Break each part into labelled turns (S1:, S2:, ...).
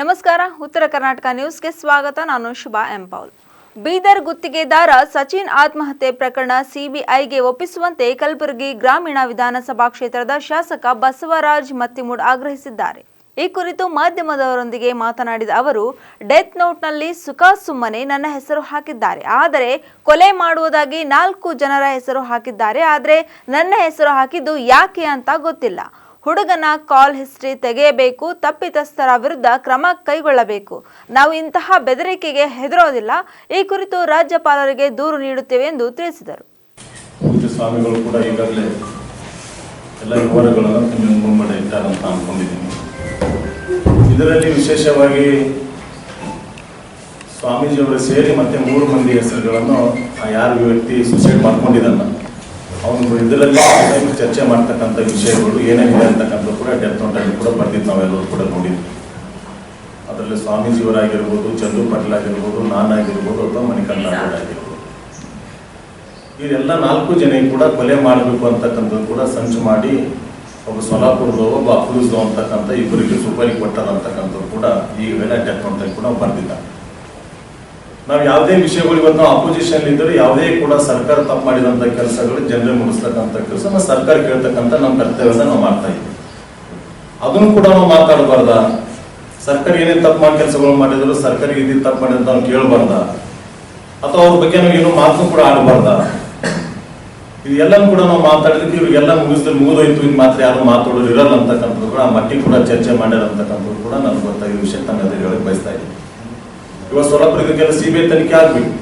S1: ನಮಸ್ಕಾರ, ಉತ್ತರ ಕರ್ನಾಟಕ ನ್ಯೂಸ್ಗೆ ಸ್ವಾಗತ. ನಾನು ಶುಭಾ ಎಂಪೌಲ್ ಬೀದರ್ ಗುತ್ತಿಗೆದಾರ ಸಚಿನ್ ಆತ್ಮಹತ್ಯೆ ಪ್ರಕರಣ ಸಿಬಿಐಗೆ ಒಪ್ಪಿಸುವಂತೆ ಕಲಬುರಗಿ ಗ್ರಾಮೀಣ ವಿಧಾನಸಭಾ ಕ್ಷೇತ್ರದ ಶಾಸಕ ಬಸವರಾಜ್ ಮತ್ತಿಮೂಡ್ ಆಗ್ರಹಿಸಿದ್ದಾರೆ. ಈ ಕುರಿತು ಮಾಧ್ಯಮದವರೊಂದಿಗೆ ಮಾತನಾಡಿದ ಅವರು, ಡೆತ್ ನೋಟ್ನಲ್ಲಿ ಸುಖ ಸುಮ್ಮನೆ ನನ್ನ ಹೆಸರು ಹಾಕಿದ್ದಾರೆ. ಆದರೆ ಕೊಲೆ ಮಾಡುವುದಾಗಿ ನಾಲ್ಕು ಜನರ ಹೆಸರು ಹಾಕಿದ್ದಾರೆ. ಆದರೆ ನನ್ನ ಹೆಸರು ಹಾಕಿದ್ದು ಯಾಕೆ ಅಂತ ಗೊತ್ತಿಲ್ಲ. ಹುಡುಗನ ಕಾಲ್ ಹಿಸ್ಟ್ರಿ ತೆಗೆಯಬೇಕು, ತಪ್ಪಿತಸ್ಥರ ವಿರುದ್ಧ ಕ್ರಮ ಕೈಗೊಳ್ಳಬೇಕು. ನಾವು ಇಂತಹ ಬೆದರಿಕೆಗೆ ಹೆದರೋದಿಲ್ಲ. ಈ ಕುರಿತು ರಾಜ್ಯಪಾಲರಿಗೆ ದೂರು ನೀಡುತ್ತೇವೆ ಎಂದು ತಿಳಿಸಿದರು.
S2: ಸ್ವಾಮಿಗಳು ಕೂಡ ಈಗಾಗಲೇ ಮುಂಬಡೆ ಇಟ್ಟಾರಂತ ಅನ್ಕೊಂಡಿದ್ದೀನಿ ಇದರಲ್ಲಿ ವಿಶೇಷವಾಗಿ ಸ್ವಾಮೀಜಿಯವರು ಸೇರಿ ಮತ್ತೆ ಮೂರು ಮಂದಿ ಹೆಸರುಗಳನ್ನು ಯಾರು ವ್ಯಕ್ತಿ ಸುಸೈಡ್ ಮಾಡ್ಕೊಂಡಿದ್ದಾನ. ಅವನು ಇದರಲ್ಲಿ ಚರ್ಚೆ ಮಾಡ್ತಕ್ಕಂಥ ವಿಷಯಗಳು ಏನೇನಿದೆ ಅಂತಕ್ಕಂಥ ಕೂಡ ಡೆತ್ ನೋಟಲ್ಲಿ ಕೂಡ ಬರ್ತಿದ್ದು ನಾವೆಲ್ಲರೂ ಕೂಡ ನೋಡಿದ್ವಿ. ಅದರಲ್ಲಿ ಸ್ವಾಮೀಜಿಯವರಾಗಿರ್ಬೋದು, ಚಂದು ಪಟೇಲ್ ಆಗಿರ್ಬೋದು ನಾನಾಗಿರ್ಬೋದು ಅಥವಾ ಮಣಿಕಂಠ ಆಗಿರ್ಬೋದು. ಇವರೆಲ್ಲ ನಾಲ್ಕು ಜನ ಕೂಡ ಕೊಲೆ ಮಾಡಬೇಕು ಅಂತಕ್ಕಂಥದ್ದು ಕೂಡ ಸಂಚು ಮಾಡಿ ಒಬ್ಬ ಸೊಲಾಪುರದ, ಒಬ್ಬ ಅಫ್ರೂಸ್ದು ಅಂತಕ್ಕಂಥ ಇಬ್ಬರಿಗೆ ಸುಪಾರಿ ಕೊಟ್ಟದಂತಕ್ಕಂಥದ್ದು ಕೂಡ ವೇಳೆ ಡೆತ್ ನೋಟಲ್ಲಿ ಕೂಡ ಬರ್ದಿದ್ದ ನಾವು ಯಾವುದೇ ವಿಷಯಗಳು ಇವತ್ತು ನಾವು ಅಪೋಸಿಷನ್ ಇದ್ದರೆ ಯಾವುದೇ ಕೂಡ ಸರ್ಕಾರ ತಪ್ಪು ಮಾಡಿದಂಥ ಕೆಲಸಗಳು ಜನರು ಮುಗಿಸ್ತಕ್ಕಂಥ ಕೆಲಸ ನಾವು ಸರ್ಕಾರ ಕೇಳ್ತಕ್ಕಂಥ ನಮ್ಮ ಕರ್ತವ್ಯನ ನಾವು ಮಾಡ್ತಾ ಇದ್ದೀವಿ. ಅದನ್ನು ಕೂಡ ನಾವು ಮಾತಾಡಬಾರ್ದ? ಸರ್ಕಾರ ಏನೇ ತಪ್ಪು ಮಾಡಿ ಕೆಲಸಗಳು ಮಾಡಿದ್ರು ಸರ್ಕಾರ ಇದು ತಪ್ಪು ಮಾಡಿದ್ರೆ ನಾವು ಕೇಳಬಾರ್ದ? ಅಥವಾ ಅವ್ರ ಬಗ್ಗೆ ನಾವು ಏನು ಮಾತು ಕೂಡ ಆಡಬಾರ್ದ? ಇದೆಲ್ಲನೂ ಕೂಡ ನಾವು ಮಾತಾಡಿದಕ್ಕೆ ಇವರಿಗೆಲ್ಲ ಮುಗಿಸಿದ್ರೆ ಮುಗಿದೋಯ್ತು, ಇನ್ನು ಮಾತ್ರ ಯಾರು ಮಾತಾಡೋರು ಇರಲ್ಲ ಅಂತಕ್ಕಂಥದ್ದು ಕೂಡ, ಆ ಮಟ್ಟಿಗೆ ಕೂಡ ಚರ್ಚೆ ಮಾಡ್ಯಾರ ಅಂತಕ್ಕಂಥದ್ದು ಕೂಡ ನನಗೆ ಗೊತ್ತಾಗಿರೋ ವಿಷಯ ತಂಗದಲ್ಲಿ ಹೇಳಕ್ ಬಯಸ್ತಾ ಇದ್ದೀನಿ. ಇವಾಗ ಸೊಲಾಪುರ ಇದಕ್ಕೆಲ್ಲ ಸಿ ಬಿ ಐ ತನಿಖೆ ಆಗ್ಬೇಕು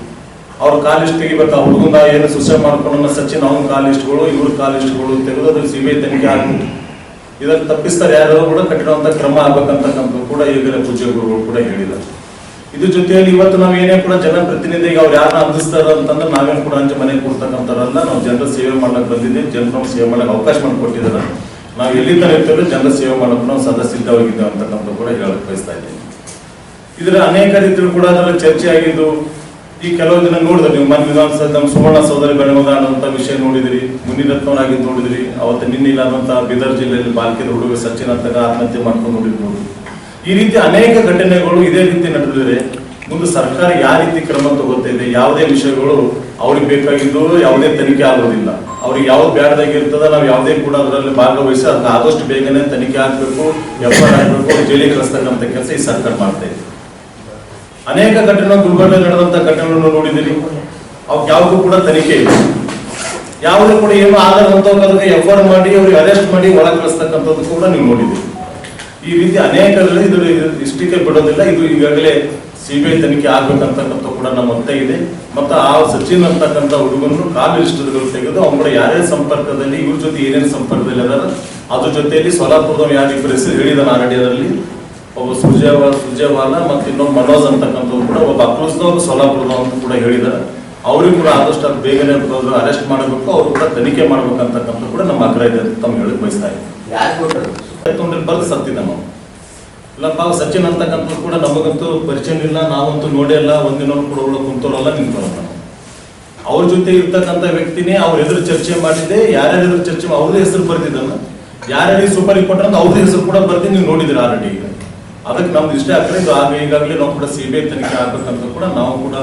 S2: ಅವ್ರ ಕಾಲಿಸ್ಟ್ ತೆಗಿಬೇಕು ಹುಡುಗಂದ ಏನು ಸುಸೈಡ್ ಮಾಡ್ಕೊಂಡು ಸಚಿನ್, ಅವನ ಕಾಲಿಸ್ಟ್ಗಳು ಇವ್ರ ಕಾಲಿಸ್ಟ್ಗಳು ತೆಗೆದು ಅದ್ರ ಸಿ ಬಿ ಐ ತನಿಖೆ ಆಗ್ಬೇಕು ಇದನ್ನು ತಪ್ಪಿಸ್ತಾರೆ ಯಾರು ಕೂಡ ಕಠಿಣವಂತ ಕ್ರಮ ಆಗ್ಬೇಕಂತಕ್ಕಂಥ ಕೂಡ ಈಗಿನ ಪೂಜ್ಯ ಗುರುಗಳು ಕೂಡ ಹೇಳಿದ್ದಾರೆ. ಇದ್ರ ಜೊತೆಯಲ್ಲಿ ಇವತ್ತು ನಾವು ಏನೇ ಕೂಡ ಜನ ಪ್ರತಿನಿಧಿಗೆ ಅವ್ರು ಯಾರನ್ನ ಅಂದಿಸ್ತಾರ ಅಂತಂದ್ರೆ ನಾವೇನು ಕೂಡ ಅಂಚೆ ಮನೆಗೆ ಕೊಡ್ತಕ್ಕಂಥವ್ರಲ್ಲ ನಾವು ಜನರ ಸೇವೆ ಮಾಡಕ್ ಬಂದಿದ್ದೀವಿ ಜನರ ಸೇವೆ ಮಾಡಕ್ ಅವಕಾಶ ಮಾಡಿಕೊಟ್ಟಿದ್ದಾರೆ. ನಾವು ಎಲ್ಲಿಂದ ಇರ್ತೇವೆ ಜನರ ಸೇವೆ ಮಾಡಕ್ ನಾವು ಸದಾ ಸಿದ್ಧವಾಗಿದ್ದೇವೆ ಅಂತಕ್ಕಂಥ ಕೂಡ ಹೇಳಕ್ ಬಯಸ್ತಾ ಇದ್ದೀನಿ. ಇದರ ಅನೇಕ ರೀತಿಯಲ್ಲಿ ಕೂಡ ಅದರ ಚರ್ಚೆ ಆಗಿದ್ದು, ಈ ಕೆಲವು ದಿನ ನೋಡಿದ್ರೆ ನೀವು ಮನ್ ವಿಧಾನಸಭೆ ನಮ್ಮ ಸುವರ್ಣ ಸೋದರಿ ಬೆಳವದಾನ ಅಂತ ವಿಷಯ ನೋಡಿದಿರಿ ಮುನಿರತ್ನವರಾಗಿ ನೋಡಿದಿರಿ, ಅವತ್ತು ನಿನ್ನೆ ಇಲ್ಲಾದಂತ ಬೀದರ್ ಜಿಲ್ಲೆಯಲ್ಲಿ ಬಾಲ್ಕಿದ ಹುಡುಗ ಸಚಿನ್ ಅಂತ ಆತ್ಮಹತ್ಯೆ ಮಾಡ್ಕೊಂಡು ನೋಡಿರ್ಬೋದು. ಈ ರೀತಿ ಅನೇಕ ಘಟನೆಗಳು ಇದೇ ರೀತಿ ನಡೆದಿದೆ. ಮುಂದೆ ಸರ್ಕಾರ ಯಾವ ರೀತಿ ಕ್ರಮ ತಗೋತಾ ಇದೆ, ಯಾವುದೇ ವಿಷಯಗಳು ಅವ್ರಿಗೆ ಬೇಕಾಗಿದ್ದು ಯಾವುದೇ ತನಿಖೆ ಆಗೋದಿಲ್ಲ. ಅವ್ರಿಗೆ ಯಾವ್ದು ಬ್ಯಾಡ್ದಾಗಿರ್ತದ ನಾವು ಯಾವುದೇ ಕೂಡ ಅದರಲ್ಲಿ ಭಾಗವಹಿಸಿ ಅದನ್ನ ಆದಷ್ಟು ಬೇಗನೆ ತನಿಖೆ ಆಗ್ಬೇಕು ಎಫ್ ಆರ್ ಆಗ್ಬೇಕು, ಜೈಲಿಗೆ ಕಳಿಸ್ತಕ್ಕಂಥ ಕೆಲಸ ಈ ಸರ್ಕಾರ ಮಾಡ್ತಾ ಇದೆ. ಅನೇಕ ಘಟನೆ ಗುಲ್ಬರ್ಗ ನಡೆದಂತ ಘಟನೆಗಳನ್ನು ನೋಡಿದಿರಿ ಅವ್ಕೆ ಯಾವ್ದು ಕೂಡ ತನಿಖೆ ಇಲ್ಲ. ಯಾವುದೇ ಕೂಡ ಏನು ಆಗದಂತವ್ರಿಗೆ ಎಫ್ ಆರ್ ಮಾಡಿ, ಅವ್ರಿಗೆ ಅರೆಸ್ಟ್ ಮಾಡಿ ಒಳ ಕಳಿಸ್ತಕ್ಕಂಥದ್ದು ಕೂಡ ನೀವು ನೋಡಿದಿರಿ ಈ ರೀತಿ ಅನೇಕ ಇದು ಇಷ್ಟಕ್ಕೆ ಬಿಡೋದಿಲ್ಲ. ಇದು ಈಗಾಗಲೇ ಸಿಬಿಐ ತನಿಖೆ ಆಗ್ಬೇಕಂತಕ್ಕಂಥ ಕೂಡ ನಮ್ಮ ಇದೆ. ಮತ್ತು ಆ ಸಚಿನ್ ಅಂತಕ್ಕಂಥ ಹುಡುಗನನ್ನು ಕಾಲು ಇಷ್ಟಗಳು ತೆಗೆದು ಅವ್ನ ಯಾರ್ಯಾರ ಸಂಪರ್ಕದಲ್ಲಿ, ಇವ್ರ ಜೊತೆ ಏನೇನು ಸಂಪರ್ಕದಲ್ಲಿ ಅದಾರ, ಅದ್ರ ಜೊತೆಯಲ್ಲಿ ಸೋಲಾಪುರದ ಯಾರು ಇಬ್ಬರು ಹೆಸರು ಹೇಳಿದಾನೆ ಆಲ್ರೆಡಿ ಒಬ್ಬ ಸುಜಯವ ಸುಜಯವಾಲ ಮತ್ತು ಇನ್ನೊಂದು ಮನೋಜ್ ಅಂತಕ್ಕಂಥವ್ರು ಕೂಡ ಒಬ್ಬ ಅಕ್ರೋಸ್ನವ್ರು ಅಂತ ಕೂಡ ಹೇಳಿದ್ದಾರೆ ಅವ್ರಿಗೆ ಕೂಡ ಆದಷ್ಟು ಅದು ಬೇಗನೆ ಅರೆಸ್ಟ್ ಮಾಡಬೇಕು ಅವ್ರು ಕೂಡ ತನಿಖೆ ಮಾಡ್ಬೇಕಂತಕ್ಕಂಥ ಕೂಡ ನಮ್ಮ ಆಗ್ರಹ ಇದೆ ಅಂತ ತಮ್ಗೆ ಹೇಳಕ್ ಬಯಸ್ತಾ ಇದ್ದೀವಿ ಬರ್ದು ಸತ್ತಿದ್ದ ನಾವು ಇಲ್ಲಪ್ಪ ಸಚಿನ್ ಅಂತಕ್ಕಂಥದ್ದು ಕೂಡ ನಮಗಂತೂ ಪರಿಚಯ ಇಲ್ಲ ನಾವಂತೂ ನೋಡೇ ಇಲ್ಲ ಒಂದಿನವ್ರು ಕೂಡ ಒಳ್ಳೆ ಕುಂತೋರಲ್ಲ ನಿಂತೋರಲ್ಲ ಅವ್ರ ಜೊತೆ ಇರ್ತಕ್ಕಂಥ ವ್ಯಕ್ತಿನೇ ಅವ್ರ ಎದುರು ಚರ್ಚೆ ಮಾಡಿದ್ದೆ ಯಾರ್ಯಾರ ಎದುರು ಚರ್ಚೆ ಅವ್ರದೇ ಹೆಸರು ಬರ್ತಿದ್ದಲ್ಲ ಯಾರ್ಯಾರಿಗೆ ಸೂಪರ್ ಕೊಟ್ಟರೆ ಅವ್ರದೇ ಹೆಸರು ಕೂಡ ಬರ್ತೀನಿ ನೀವು ನೋಡಿದ್ರಿ ಆಲ್ರೆಡಿ ಈಗ. ಅದಕ್ಕೆ ನಮ್ದು ಇಷ್ಟೇ ಆಗ್ತದೆ ಇದು ಆಗ ಈಗಾಗಲೇ ನಾವು ಕೂಡ ಸಿ ಬಿ ಐ ತನಿಖೆ ಆಗ್ಬೇಕಂತ ಕೂಡ ನಾವು ಕೂಡ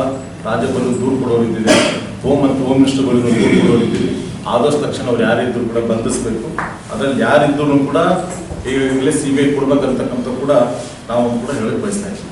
S2: ರಾಜ್ಯಪಾಲರು ದೂರು ಕೊಡೋರಿದ್ದೀವಿ. ಹೋಮ್ ಮತ್ತು ಹೋಮ್ ಮಿನಿಸ್ಟರ್ಗಳಿಗೂ ದೂರು ಕೊಡೋರಿದ್ದೀವಿ. ಆದಷ್ಟು ತಕ್ಷಣ ಅವ್ರು ಯಾರಿದ್ರು ಕೂಡ ಬಂಧಿಸಬೇಕು. ಅದ್ರಲ್ಲಿ ಯಾರಿದ್ರು ಕೂಡ ಈಗಾಗಲೇ ಸಿ ಬಿ ಐ ಕೊಡ್ಬೇಕಂತಕ್ಕಂಥ ಕೂಡ ನಾವು ಕೂಡ ಹೇಳಕ್ಕೆ ಬಯಸ್ತಾ ಇದ್ದೀವಿ.